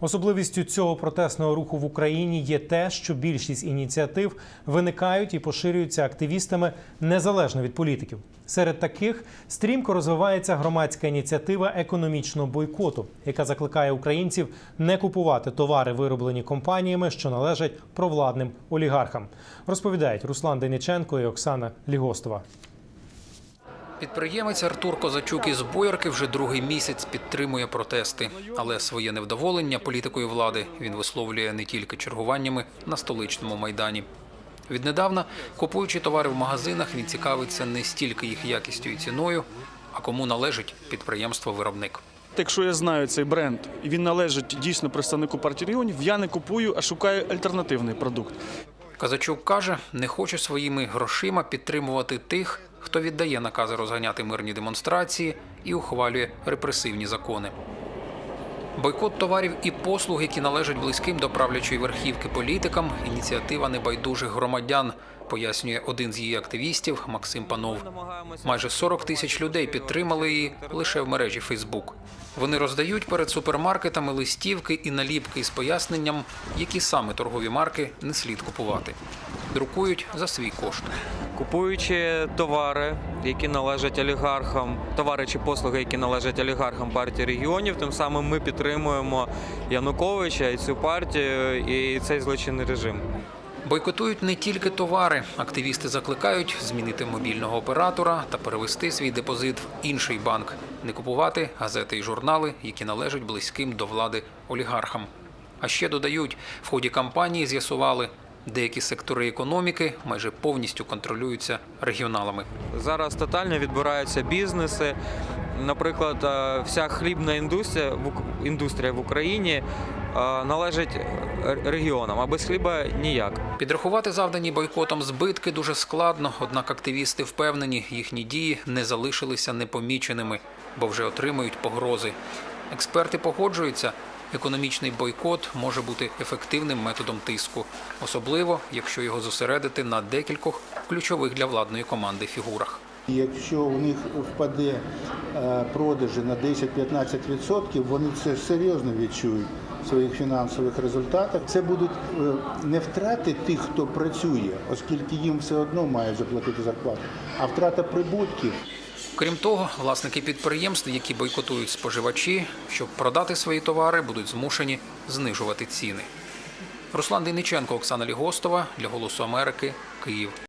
Особливістю цього протестного руху в Україні є те, що більшість ініціатив виникають і поширюються активістами незалежно від політиків. Серед таких стрімко розвивається громадська ініціатива економічного бойкоту, яка закликає українців не купувати товари, вироблені компаніями, що належать провладним олігархам. Розповідають Руслан Дениченко і Оксана Лігостова. Підприємець Артур Козачук із Боярки вже другий місяць підтримує протести, але своє невдоволення політикою влади він висловлює не тільки чергуваннями на столичному майдані. Віднедавна, купуючи товари в магазинах, він цікавиться не стільки їх якістю і ціною, а кому належить підприємство-виробник. Якщо я знаю цей бренд і він належить дійсно представнику партії регіонів, я не купую, а шукаю альтернативний продукт. Казачук каже, не хоче своїми грошима підтримувати тих, хто віддає накази розганяти мирні демонстрації і ухвалює репресивні закони. Бойкот товарів і послуг, які належать близьким до правлячої верхівки політикам, ініціатива небайдужих громадян, пояснює один з її активістів Максим Панов. Майже 40 тисяч людей підтримали її лише в мережі Фейсбук. Вони роздають перед супермаркетами листівки і наліпки з поясненням, які саме торгові марки не слід купувати. Друкують за свій кошт. Купуючи товари, які належать олігархам, товари чи послуги, які належать олігархам партії регіонів, тим самим ми підтримуємо Януковича і цю партію і цей злочинний режим. Бойкотують не тільки товари. Активісти закликають змінити мобільного оператора та перевести свій депозит в інший банк, не купувати газети і журнали, які належать близьким до влади олігархам. А ще додають, в ході кампанії з'ясували, деякі сектори економіки майже повністю контролюються регіоналами. Зараз тотально відбираються бізнеси. Наприклад, е, вся хлібна індустрія в індустрія в Україні е, належить регіонам, а без хліба ніяк. Підрахувати завдані бойкотом збитки дуже складно, однак активісти впевнені, їхні дії не залишилися непоміченими, бо вже отримують погрози. Експерти погоджуються, економічний бойкот може бути ефективним методом тиску, особливо якщо його зосередити на декількох ключових для владної команди фігурах. Якщо у них впаде е, продажі на 10-15%, вони це серйозно відчують в своїх фінансових результатах. Це будуть е, не втрати тих, хто працює, оскільки їм все одно мають заплатити зарплату, а втрата прибутків. Крім того, власники підприємств, які бойкотують споживачі, щоб продати свої товари, будуть змушені знижувати ціни. Руслан Дейниченко, Оксана Лігостова для Голосу Америки, Київ.